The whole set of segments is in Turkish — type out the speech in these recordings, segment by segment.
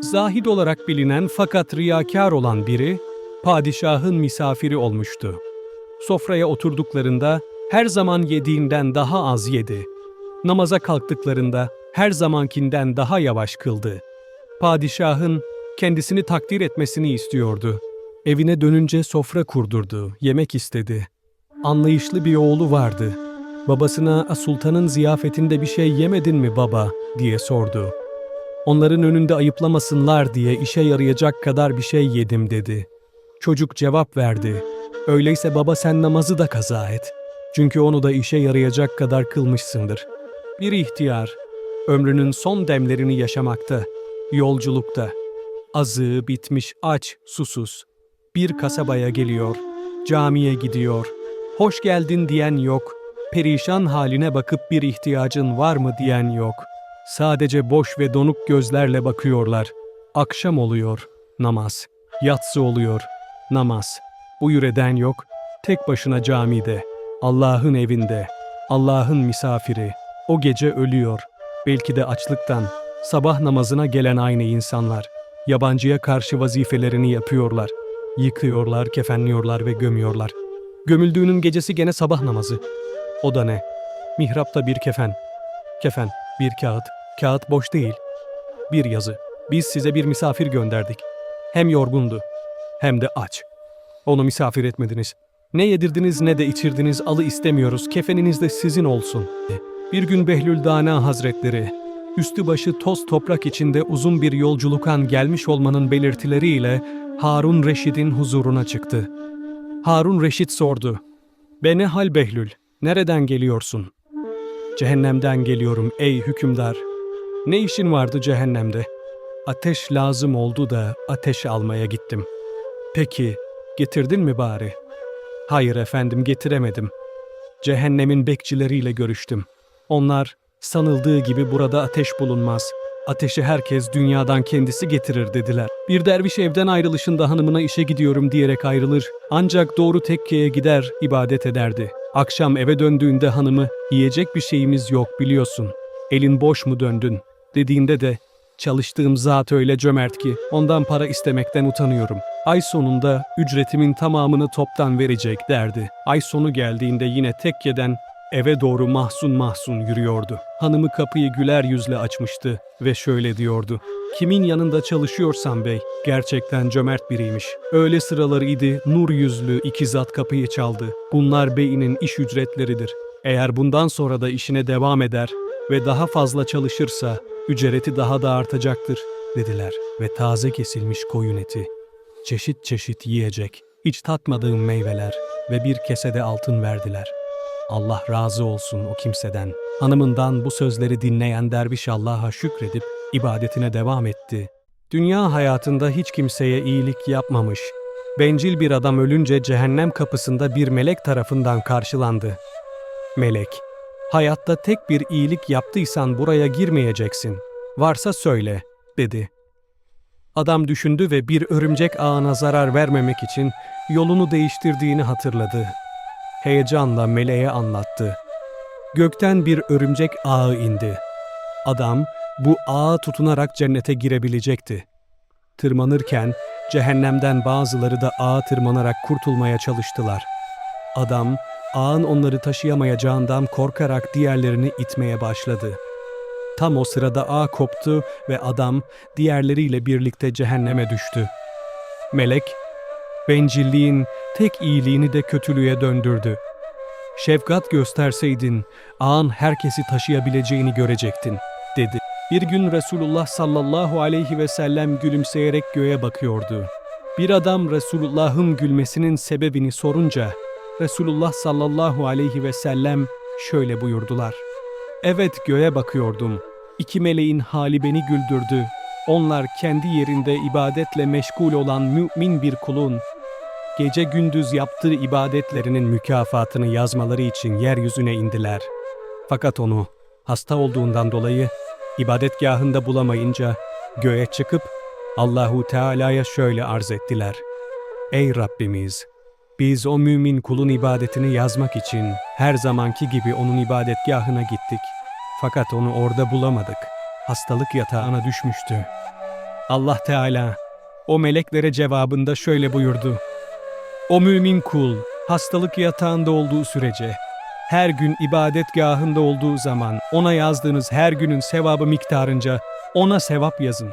Zahid olarak bilinen fakat riyakar olan biri, padişahın misafiri olmuştu. Sofraya oturduklarında her zaman yediğinden daha az yedi. Namaza kalktıklarında her zamankinden daha yavaş kıldı. Padişahın kendisini takdir etmesini istiyordu. Evine dönünce sofra kurdurdu, yemek istedi. Anlayışlı bir oğlu vardı. Babasına sultanın ziyafetinde bir şey yemedin mi baba diye sordu. Onların önünde ayıplamasınlar diye işe yarayacak kadar bir şey yedim dedi. Çocuk cevap verdi. Öyleyse baba sen namazı da kaza et. Çünkü onu da işe yarayacak kadar kılmışsındır. Bir ihtiyar, ömrünün son demlerini yaşamakta, yolculukta. Azığı bitmiş aç, susuz. Bir kasabaya geliyor, camiye gidiyor. Hoş geldin diyen yok, perişan haline bakıp bir ihtiyacın var mı diyen yok. Sadece boş ve donuk gözlerle bakıyorlar. Akşam oluyor, namaz. Yatsı oluyor, namaz. Buyur eden yok, tek başına camide, Allah'ın evinde, Allah'ın misafiri. O gece ölüyor, belki de açlıktan. Sabah namazına gelen aynı insanlar. Yabancıya karşı vazifelerini yapıyorlar. Yıkıyorlar, kefenliyorlar ve gömüyorlar. Gömüldüğünün gecesi gene sabah namazı. O da ne? Mihrapta bir kefen. Kefen, bir kağıt. Kağıt boş değil. Bir yazı. Biz size bir misafir gönderdik. Hem yorgundu, hem de aç. Onu misafir etmediniz. Ne yedirdiniz ne de içirdiniz alı istemiyoruz. Kefeniniz de sizin olsun. Bir gün Behlül Dana Hazretleri, üstü başı toz toprak içinde uzun bir yolculuktan gelmiş olmanın belirtileriyle Harun Reşid'in huzuruna çıktı. Harun Reşit sordu. Be ne hal Behlül, nereden geliyorsun? Cehennemden geliyorum ey hükümdar. Ne işin vardı cehennemde? Ateş lazım oldu da ateş almaya gittim. Peki, getirdin mi bari? Hayır efendim getiremedim. Cehennemin bekçileriyle görüştüm. Onlar sanıldığı gibi burada ateş bulunmaz. Ateşi herkes dünyadan kendisi getirir dediler. Bir derviş evden ayrılışında hanımına işe gidiyorum diyerek ayrılır. Ancak doğru tekkeye gider, ibadet ederdi. Akşam eve döndüğünde hanımı, yiyecek bir şeyimiz yok biliyorsun. Elin boş mu döndün? Dediğinde de, çalıştığım zat öyle cömert ki ondan para istemekten utanıyorum. Ay sonunda ücretimin tamamını toptan verecek derdi. Ay sonu geldiğinde yine tekkeden eve doğru mahzun mahzun yürüyordu. Hanımı kapıyı güler yüzle açmıştı ve şöyle diyordu. Kimin yanında çalışıyorsan bey, gerçekten cömert biriymiş. Öyle sıraları idi, nur yüzlü iki zat kapıyı çaldı. Bunlar beyinin iş ücretleridir. Eğer bundan sonra da işine devam eder ve daha fazla çalışırsa, ücreti daha da artacaktır, dediler. Ve taze kesilmiş koyun eti, çeşit çeşit yiyecek, hiç tatmadığım meyveler ve bir kesede altın verdiler. Allah razı olsun o kimseden. Hanımından bu sözleri dinleyen derviş Allah'a şükredip ibadetine devam etti. Dünya hayatında hiç kimseye iyilik yapmamış. Bencil bir adam ölünce cehennem kapısında bir melek tarafından karşılandı. Melek, hayatta tek bir iyilik yaptıysan buraya girmeyeceksin. Varsa söyle, dedi. Adam düşündü ve bir örümcek ağına zarar vermemek için yolunu değiştirdiğini hatırladı. Heyecanla meleğe anlattı. Gökten bir örümcek ağı indi. Adam bu ağa tutunarak cennete girebilecekti. Tırmanırken cehennemden bazıları da ağa tırmanarak kurtulmaya çalıştılar. Adam ağın onları taşıyamayacağından korkarak diğerlerini itmeye başladı. Tam o sırada ağ koptu ve adam diğerleriyle birlikte cehenneme düştü. Melek, bencilliğin tek iyiliğini de kötülüğe döndürdü. Şefkat gösterseydin, ağın herkesi taşıyabileceğini görecektin, dedi. Bir gün Resulullah sallallahu aleyhi ve sellem gülümseyerek göğe bakıyordu. Bir adam Resulullah'ın gülmesinin sebebini sorunca, Resulullah sallallahu aleyhi ve sellem şöyle buyurdular. Evet göğe bakıyordum. İki meleğin hali beni güldürdü. Onlar kendi yerinde ibadetle meşgul olan mümin bir kulun, gece gündüz yaptığı ibadetlerinin mükafatını yazmaları için yeryüzüne indiler. Fakat onu hasta olduğundan dolayı ibadetgahında bulamayınca göğe çıkıp Allahu Teala'ya şöyle arz ettiler. Ey Rabbimiz! Biz o mümin kulun ibadetini yazmak için her zamanki gibi onun ibadetgahına gittik. Fakat onu orada bulamadık. Hastalık yatağına düşmüştü. Allah Teala o meleklere cevabında şöyle buyurdu. O mümin kul hastalık yatağında olduğu sürece her gün ibadetgahında olduğu zaman ona yazdığınız her günün sevabı miktarınca ona sevap yazın.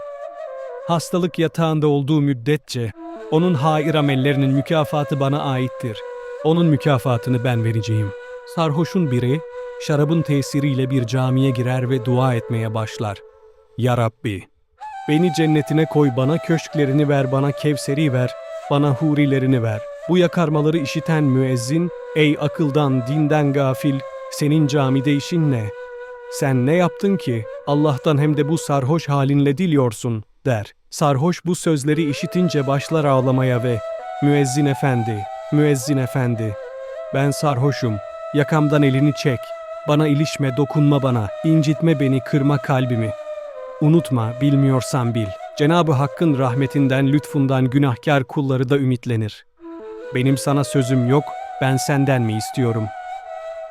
Hastalık yatağında olduğu müddetçe onun hair amellerinin mükafatı bana aittir. Onun mükafatını ben vereceğim. Sarhoşun biri şarabın tesiriyle bir camiye girer ve dua etmeye başlar. Ya Rabbi, beni cennetine koy bana köşklerini ver bana kevseri ver, bana hurilerini ver. Bu yakarmaları işiten müezzin, ey akıldan dinden gafil, senin camide işin ne? Sen ne yaptın ki Allah'tan hem de bu sarhoş halinle diliyorsun der. Sarhoş bu sözleri işitince başlar ağlamaya ve müezzin efendi, müezzin efendi, ben sarhoşum, yakamdan elini çek, bana ilişme, dokunma bana, incitme beni, kırma kalbimi. Unutma, bilmiyorsan bil. Cenabı Hakk'ın rahmetinden, lütfundan günahkar kulları da ümitlenir. Benim sana sözüm yok, ben senden mi istiyorum?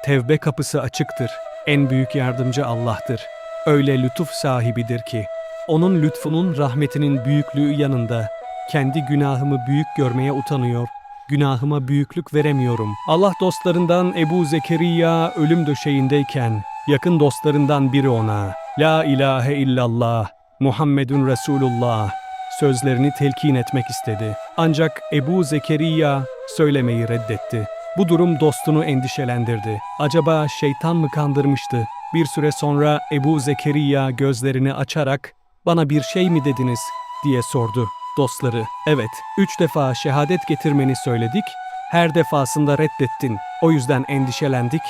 Tevbe kapısı açıktır. En büyük yardımcı Allah'tır. Öyle lütuf sahibidir ki, onun lütfunun rahmetinin büyüklüğü yanında kendi günahımı büyük görmeye utanıyor, günahıma büyüklük veremiyorum. Allah dostlarından Ebu Zekeriya ölüm döşeğindeyken yakın dostlarından biri ona La ilahe illallah Muhammedun Resulullah sözlerini telkin etmek istedi. Ancak Ebu Zekeriya söylemeyi reddetti. Bu durum dostunu endişelendirdi. Acaba şeytan mı kandırmıştı? Bir süre sonra Ebu Zekeriya gözlerini açarak bana bir şey mi dediniz diye sordu. Dostları, evet, üç defa şehadet getirmeni söyledik, her defasında reddettin, o yüzden endişelendik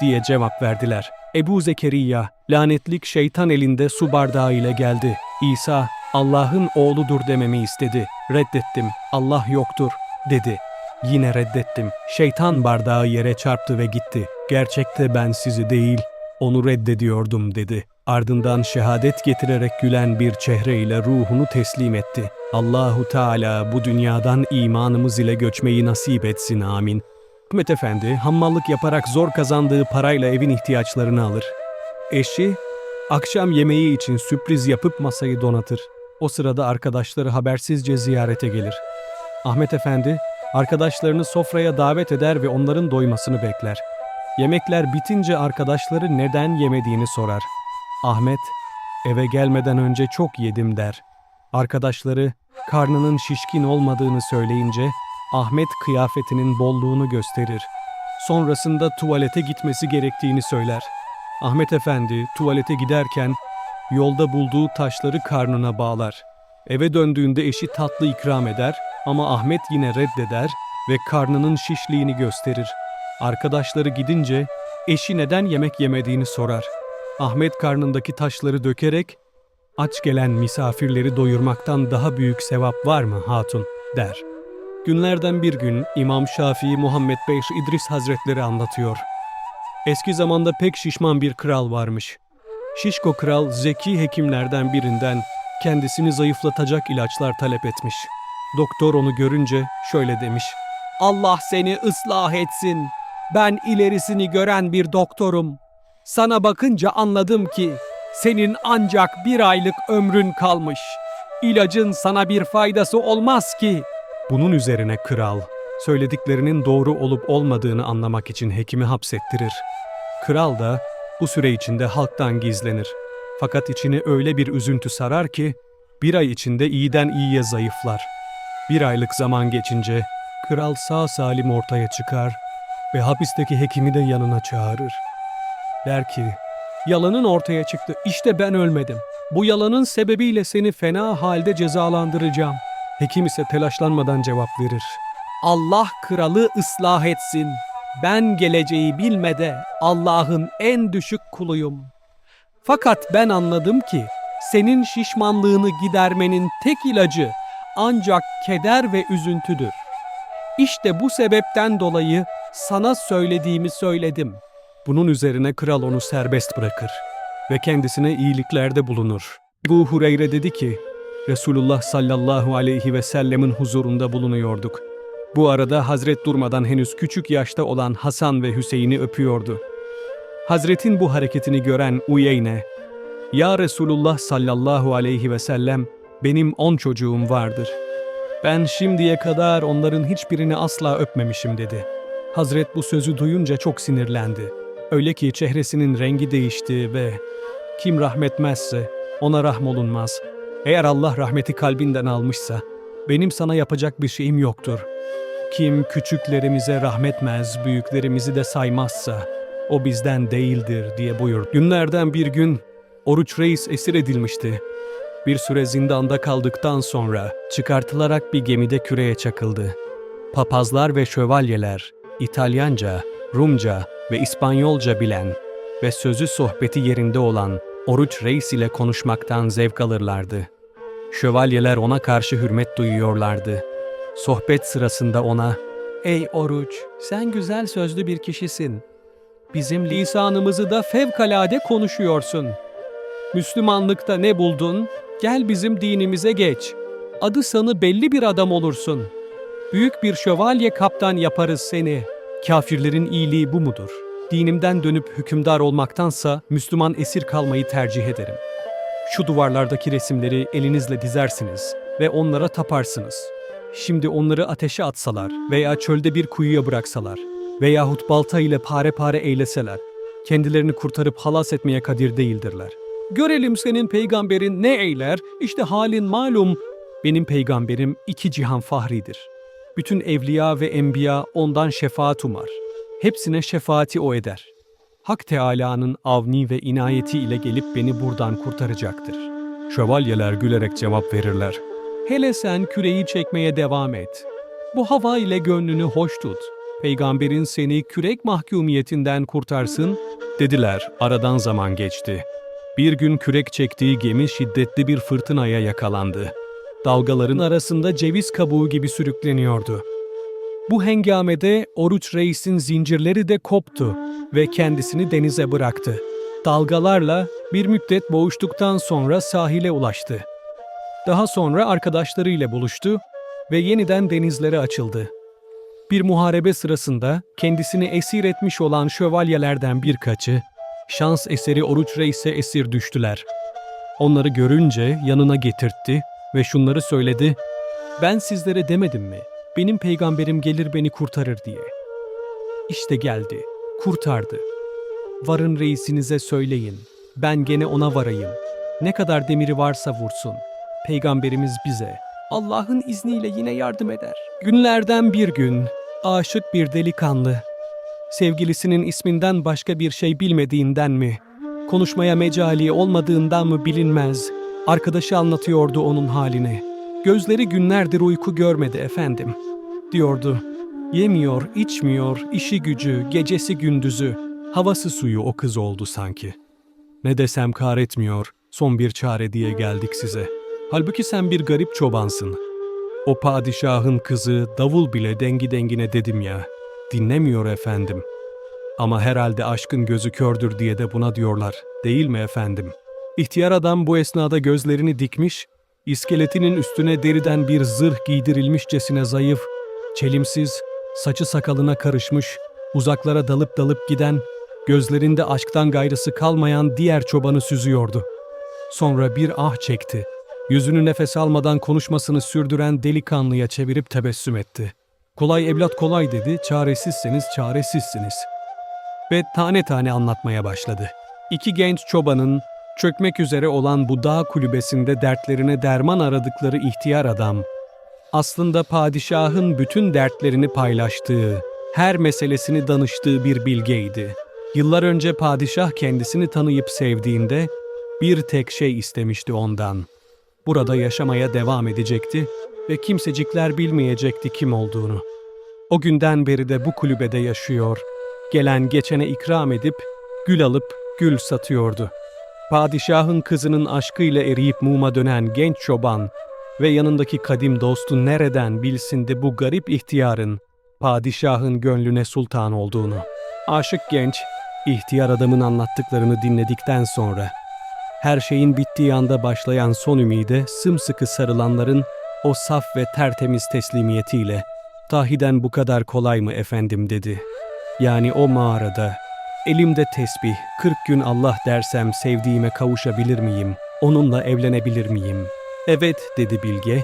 diye cevap verdiler. Ebu Zekeriya, lanetlik şeytan elinde su bardağı ile geldi. İsa, Allah'ın oğludur dememi istedi. Reddettim, Allah yoktur, dedi. Yine reddettim. Şeytan bardağı yere çarptı ve gitti. Gerçekte ben sizi değil, onu reddediyordum dedi. Ardından şehadet getirerek gülen bir çehreyle ruhunu teslim etti. Allahu Teala bu dünyadan imanımız ile göçmeyi nasip etsin amin. Hikmet Efendi hammallık yaparak zor kazandığı parayla evin ihtiyaçlarını alır. Eşi akşam yemeği için sürpriz yapıp masayı donatır. O sırada arkadaşları habersizce ziyarete gelir. Ahmet Efendi arkadaşlarını sofraya davet eder ve onların doymasını bekler. Yemekler bitince arkadaşları neden yemediğini sorar. Ahmet, eve gelmeden önce çok yedim der. Arkadaşları karnının şişkin olmadığını söyleyince Ahmet kıyafetinin bolluğunu gösterir. Sonrasında tuvalete gitmesi gerektiğini söyler. Ahmet Efendi tuvalete giderken yolda bulduğu taşları karnına bağlar. Eve döndüğünde eşi tatlı ikram eder ama Ahmet yine reddeder ve karnının şişliğini gösterir. Arkadaşları gidince eşi neden yemek yemediğini sorar. Ahmet karnındaki taşları dökerek aç gelen misafirleri doyurmaktan daha büyük sevap var mı hatun der. Günlerden bir gün İmam Şafii Muhammed Beyş İdris Hazretleri anlatıyor. Eski zamanda pek şişman bir kral varmış. Şişko kral zeki hekimlerden birinden kendisini zayıflatacak ilaçlar talep etmiş. Doktor onu görünce şöyle demiş. Allah seni ıslah etsin. Ben ilerisini gören bir doktorum. Sana bakınca anladım ki senin ancak bir aylık ömrün kalmış. İlacın sana bir faydası olmaz ki. Bunun üzerine kral, söylediklerinin doğru olup olmadığını anlamak için hekimi hapsettirir. Kral da bu süre içinde halktan gizlenir. Fakat içini öyle bir üzüntü sarar ki bir ay içinde iyiden iyiye zayıflar. Bir aylık zaman geçince kral sağ salim ortaya çıkar ve hapisteki hekimi de yanına çağırır. Der ki, yalanın ortaya çıktı, işte ben ölmedim. Bu yalanın sebebiyle seni fena halde cezalandıracağım. Hekim ise telaşlanmadan cevap verir. Allah kralı ıslah etsin. Ben geleceği bilmede Allah'ın en düşük kuluyum. Fakat ben anladım ki senin şişmanlığını gidermenin tek ilacı ancak keder ve üzüntüdür. İşte bu sebepten dolayı sana söylediğimi söyledim. Bunun üzerine kral onu serbest bırakır ve kendisine iyiliklerde bulunur. Bu Hureyre dedi ki, Resulullah sallallahu aleyhi ve sellemin huzurunda bulunuyorduk. Bu arada Hazret durmadan henüz küçük yaşta olan Hasan ve Hüseyin'i öpüyordu. Hazretin bu hareketini gören Uyeyne, ''Ya Resulullah sallallahu aleyhi ve sellem, Benim on çocuğum vardır. Ben şimdiye kadar onların hiçbirini asla öpmemişim dedi. Hazret bu sözü duyunca çok sinirlendi. Öyle ki çehresinin rengi değişti ve kim rahmetmezse ona rahmolunmaz. Eğer Allah rahmeti kalbinden almışsa benim sana yapacak bir şeyim yoktur. Kim küçüklerimize rahmetmez, büyüklerimizi de saymazsa o bizden değildir diye buyurdu. Günlerden bir gün Oruç Reis esir edilmişti. Bir süre zindanda kaldıktan sonra çıkartılarak bir gemide küreye çakıldı. Papazlar ve şövalyeler İtalyanca, Rumca ve İspanyolca bilen ve sözü sohbeti yerinde olan Oruç Reis ile konuşmaktan zevk alırlardı. Şövalyeler ona karşı hürmet duyuyorlardı. Sohbet sırasında ona, ''Ey Oruç, sen güzel sözlü bir kişisin. Bizim lisanımızı da fevkalade konuşuyorsun. Müslümanlıkta ne buldun? Gel bizim dinimize geç. Adı sanı belli bir adam olursun. Büyük bir şövalye kaptan yaparız seni. Kafirlerin iyiliği bu mudur? Dinimden dönüp hükümdar olmaktansa Müslüman esir kalmayı tercih ederim. Şu duvarlardaki resimleri elinizle dizersiniz ve onlara taparsınız. Şimdi onları ateşe atsalar veya çölde bir kuyuya bıraksalar veyahut balta ile pare pare eyleseler, kendilerini kurtarıp halas etmeye kadir değildirler. Görelim senin peygamberin ne eyler, işte halin malum. Benim peygamberim iki cihan fahridir. Bütün evliya ve enbiya ondan şefaat umar. Hepsine şefaati o eder. Hak Teâlâ'nın avni ve inayeti ile gelip beni buradan kurtaracaktır. Şövalyeler gülerek cevap verirler. Hele sen küreyi çekmeye devam et. Bu hava ile gönlünü hoş tut. Peygamberin seni kürek mahkumiyetinden kurtarsın, dediler. Aradan zaman geçti. Bir gün kürek çektiği gemi şiddetli bir fırtınaya yakalandı. Dalgaların arasında ceviz kabuğu gibi sürükleniyordu. Bu hengamede Oruç Reis'in zincirleri de koptu ve kendisini denize bıraktı. Dalgalarla bir müddet boğuştuktan sonra sahile ulaştı. Daha sonra arkadaşlarıyla buluştu ve yeniden denizlere açıldı. Bir muharebe sırasında kendisini esir etmiş olan şövalyelerden birkaçı, şans eseri Oruç Reis'e esir düştüler. Onları görünce yanına getirtti ve şunları söyledi, ''Ben sizlere demedim mi, benim peygamberim gelir beni kurtarır diye. İşte geldi, kurtardı. Varın reisinize söyleyin, ben gene ona varayım. Ne kadar demiri varsa vursun. Peygamberimiz bize, Allah'ın izniyle yine yardım eder. Günlerden bir gün, aşık bir delikanlı, sevgilisinin isminden başka bir şey bilmediğinden mi, konuşmaya mecali olmadığından mı bilinmez, arkadaşı anlatıyordu onun halini. Gözleri günlerdir uyku görmedi efendim, diyordu. Yemiyor, içmiyor, işi gücü, gecesi gündüzü, havası suyu o kız oldu sanki. Ne desem kar etmiyor, son bir çare diye geldik size. Halbuki sen bir garip çobansın. O padişahın kızı davul bile dengi dengine dedim ya. Dinlemiyor efendim. Ama herhalde aşkın gözü kördür diye de buna diyorlar. Değil mi efendim? İhtiyar adam bu esnada gözlerini dikmiş, iskeletinin üstüne deriden bir zırh giydirilmişçesine zayıf, çelimsiz, saçı sakalına karışmış, uzaklara dalıp dalıp giden, gözlerinde aşktan gayrısı kalmayan diğer çobanı süzüyordu. Sonra bir ah çekti. Yüzünü nefes almadan konuşmasını sürdüren delikanlıya çevirip tebessüm etti. Kolay evlat kolay dedi, çaresizseniz çaresizsiniz. Ve tane tane anlatmaya başladı. İki genç çobanın çökmek üzere olan bu dağ kulübesinde dertlerine derman aradıkları ihtiyar adam, aslında padişahın bütün dertlerini paylaştığı, her meselesini danıştığı bir bilgeydi. Yıllar önce padişah kendisini tanıyıp sevdiğinde bir tek şey istemişti ondan. Burada yaşamaya devam edecekti ve kimsecikler bilmeyecekti kim olduğunu. O günden beri de bu kulübede yaşıyor, gelen geçene ikram edip gül alıp gül satıyordu. Padişahın kızının aşkıyla eriyip muma dönen genç çoban ve yanındaki kadim dostu nereden bilsin de bu garip ihtiyarın padişahın gönlüne sultan olduğunu. Aşık genç, ihtiyar adamın anlattıklarını dinledikten sonra her şeyin bittiği anda başlayan son ümide sımsıkı sarılanların o saf ve tertemiz teslimiyetiyle Tahiden bu kadar kolay mı efendim dedi. Yani o mağarada elimde tesbih 40 gün Allah dersem sevdiğime kavuşabilir miyim? Onunla evlenebilir miyim? Evet dedi Bilge.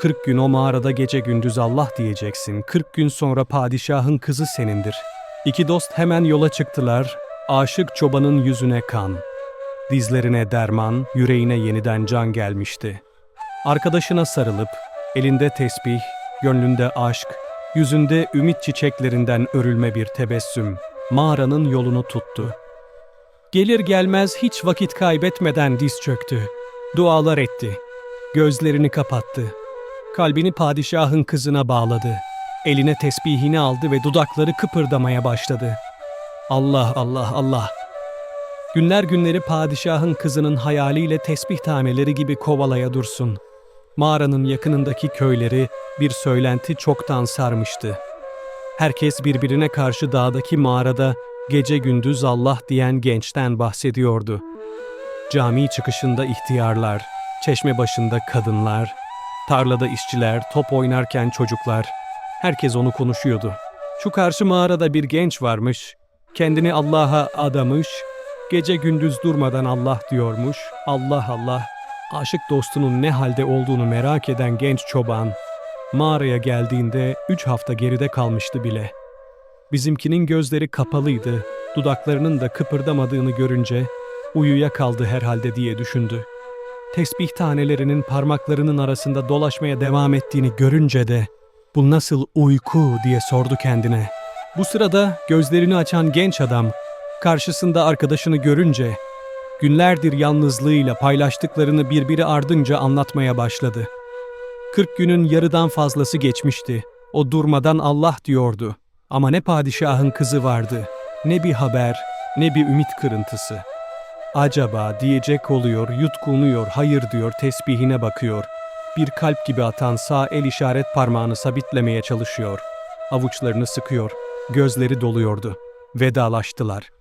40 gün o mağarada gece gündüz Allah diyeceksin. 40 gün sonra padişahın kızı senindir. İki dost hemen yola çıktılar. Aşık çobanın yüzüne kan. Dizlerine derman, yüreğine yeniden can gelmişti. Arkadaşına sarılıp, elinde tesbih, gönlünde aşk, yüzünde ümit çiçeklerinden örülme bir tebessüm, mağaranın yolunu tuttu. Gelir gelmez hiç vakit kaybetmeden diz çöktü. Dualar etti. Gözlerini kapattı. Kalbini padişahın kızına bağladı. Eline tesbihini aldı ve dudakları kıpırdamaya başladı. Allah Allah Allah. Günler günleri padişahın kızının hayaliyle tesbih taneleri gibi kovalaya dursun. Mağaranın yakınındaki köyleri bir söylenti çoktan sarmıştı. Herkes birbirine karşı dağdaki mağarada gece gündüz Allah diyen gençten bahsediyordu. Cami çıkışında ihtiyarlar, çeşme başında kadınlar, tarlada işçiler, top oynarken çocuklar, herkes onu konuşuyordu. Şu karşı mağarada bir genç varmış, kendini Allah'a adamış, gece gündüz durmadan Allah diyormuş, Allah Allah. Aşık dostunun ne halde olduğunu merak eden genç çoban, mağaraya geldiğinde üç hafta geride kalmıştı bile. Bizimkinin gözleri kapalıydı, dudaklarının da kıpırdamadığını görünce uyuya kaldı herhalde diye düşündü. Tesbih tanelerinin parmaklarının arasında dolaşmaya devam ettiğini görünce de bu nasıl uyku diye sordu kendine. Bu sırada gözlerini açan genç adam karşısında arkadaşını görünce günlerdir yalnızlığıyla paylaştıklarını birbiri ardınca anlatmaya başladı. Kırk günün yarıdan fazlası geçmişti. O durmadan Allah diyordu. Ama ne padişahın kızı vardı, ne bir haber, ne bir ümit kırıntısı. Acaba diyecek oluyor, yutkunuyor, hayır diyor, tesbihine bakıyor. Bir kalp gibi atan sağ el işaret parmağını sabitlemeye çalışıyor. Avuçlarını sıkıyor, gözleri doluyordu. Vedalaştılar.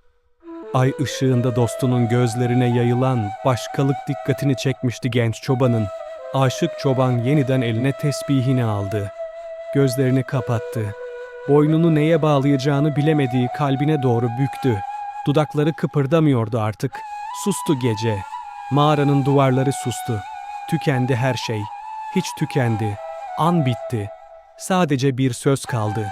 Ay ışığında dostunun gözlerine yayılan başkalık dikkatini çekmişti genç çobanın. Aşık çoban yeniden eline tesbihini aldı. Gözlerini kapattı. Boynunu neye bağlayacağını bilemediği kalbine doğru büktü. Dudakları kıpırdamıyordu artık. Sustu gece. Mağaranın duvarları sustu. Tükendi her şey. Hiç tükendi. An bitti. Sadece bir söz kaldı.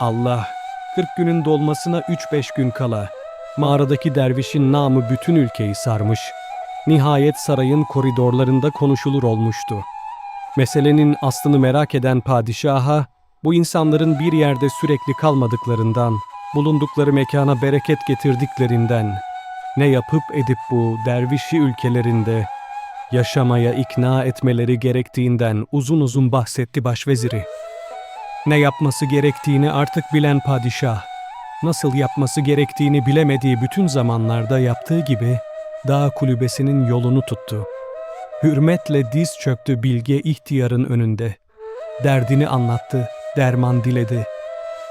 Allah, 40 günün dolmasına 3-5 gün kala. Mağaradaki dervişin namı bütün ülkeyi sarmış. Nihayet sarayın koridorlarında konuşulur olmuştu. Meselenin aslını merak eden padişaha, bu insanların bir yerde sürekli kalmadıklarından, bulundukları mekana bereket getirdiklerinden, ne yapıp edip bu dervişi ülkelerinde yaşamaya ikna etmeleri gerektiğinden uzun uzun bahsetti başveziri. Ne yapması gerektiğini artık bilen padişah, nasıl yapması gerektiğini bilemediği bütün zamanlarda yaptığı gibi dağ kulübesinin yolunu tuttu. Hürmetle diz çöktü bilge ihtiyarın önünde. Derdini anlattı, derman diledi.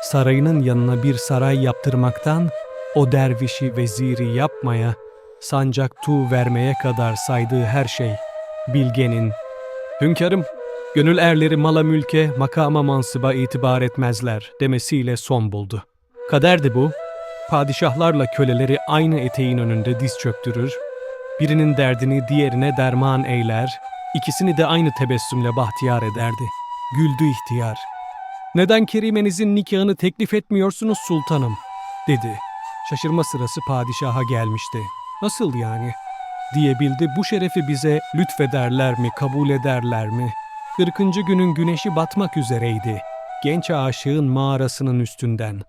Sarayının yanına bir saray yaptırmaktan, o dervişi veziri yapmaya, sancak tuğ vermeye kadar saydığı her şey, bilgenin, hünkârım, gönül erleri mala mülke, makama mansıba itibar etmezler demesiyle son buldu. Kaderdi bu, padişahlarla köleleri aynı eteğin önünde diz çöktürür, birinin derdini diğerine derman eyler, ikisini de aynı tebessümle bahtiyar ederdi. Güldü ihtiyar. Neden Kerimenizin nikahını teklif etmiyorsunuz sultanım? dedi. Şaşırma sırası padişaha gelmişti. Nasıl yani? Diyebildi bu şerefi bize lütfederler mi, kabul ederler mi? Kırkıncı günün güneşi batmak üzereydi. Genç aşığın mağarasının üstünden.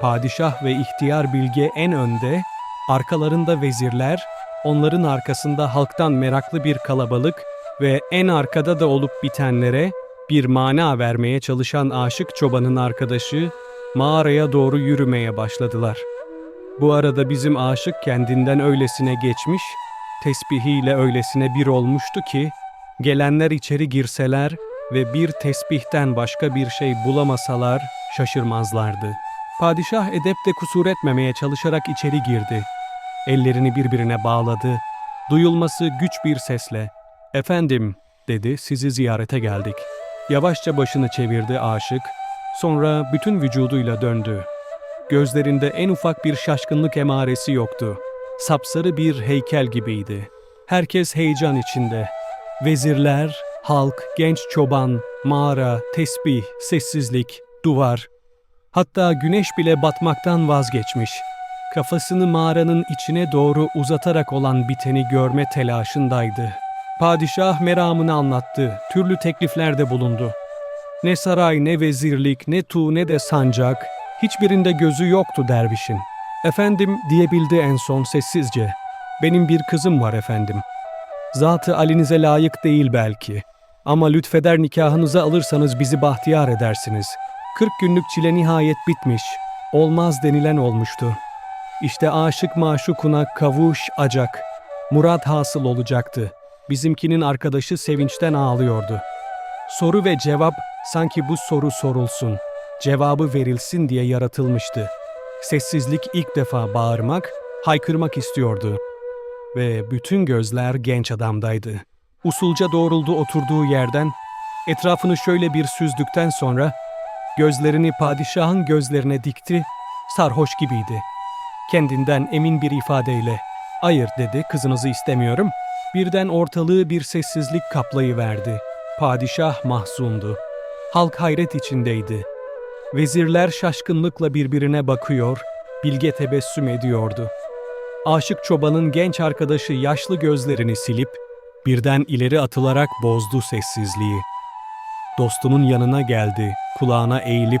Padişah ve ihtiyar bilge en önde, arkalarında vezirler, onların arkasında halktan meraklı bir kalabalık ve en arkada da olup bitenlere bir mana vermeye çalışan aşık çobanın arkadaşı mağaraya doğru yürümeye başladılar. Bu arada bizim aşık kendinden öylesine geçmiş, tesbihiyle öylesine bir olmuştu ki, gelenler içeri girseler ve bir tesbihten başka bir şey bulamasalar şaşırmazlardı. Padişah edepte kusur etmemeye çalışarak içeri girdi. Ellerini birbirine bağladı. Duyulması güç bir sesle, ''Efendim'' dedi, ''sizi ziyarete geldik.'' Yavaşça başını çevirdi aşık, sonra bütün vücuduyla döndü. Gözlerinde en ufak bir şaşkınlık emaresi yoktu. Sapsarı bir heykel gibiydi. Herkes heyecan içinde. Vezirler, halk, genç çoban, mağara, tesbih, sessizlik, duvar. Hatta güneş bile batmaktan vazgeçmiş. Kafasını mağaranın içine doğru uzatarak olan biteni görme telaşındaydı. Padişah meramını anlattı, türlü tekliflerde bulundu. Ne saray, ne vezirlik, ne tuğ, ne de sancak, hiçbirinde gözü yoktu dervişin. Efendim diyebildi en son sessizce. Benim bir kızım var efendim. Zatı alinize layık değil belki. Ama lütfeder nikahınıza alırsanız bizi bahtiyar edersiniz. 40 günlük çile nihayet bitmiş. Olmaz denilen olmuştu. İşte aşık maşukuna kavuş acak. Murat hasıl olacaktı. Bizimkinin arkadaşı sevinçten ağlıyordu. Soru ve cevap sanki bu soru sorulsun, cevabı verilsin diye yaratılmıştı. Sessizlik ilk defa bağırmak, haykırmak istiyordu. Ve bütün gözler genç adamdaydı. Usulca doğruldu oturduğu yerden, etrafını şöyle bir süzdükten sonra gözlerini padişahın gözlerine dikti, sarhoş gibiydi. Kendinden emin bir ifadeyle, "Hayır," dedi, "kızınızı istemiyorum." Birden ortalığı bir sessizlik kaplayıverdi. Padişah mahzundu. Halk hayret içindeydi. Vezirler şaşkınlıkla birbirine bakıyor, bilge tebessüm ediyordu. Aşık çobanın genç arkadaşı yaşlı gözlerini silip, birden ileri atılarak bozdu sessizliği. Dostunun yanına geldi, kulağına eğilip,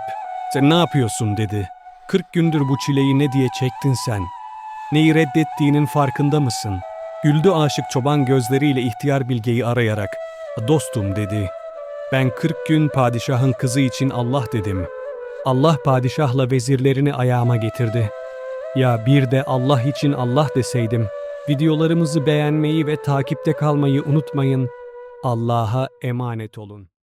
''Sen ne yapıyorsun?'' dedi. ''Kırk gündür bu çileyi ne diye çektin sen? Neyi reddettiğinin farkında mısın?'' Güldü aşık çoban gözleriyle ihtiyar bilgeyi arayarak, ''Dostum'' dedi. ''Ben kırk gün padişahın kızı için Allah dedim. Allah padişahla vezirlerini ayağıma getirdi. Ya bir de Allah için Allah deseydim. Videolarımızı beğenmeyi ve takipte kalmayı unutmayın. Allah'a emanet olun.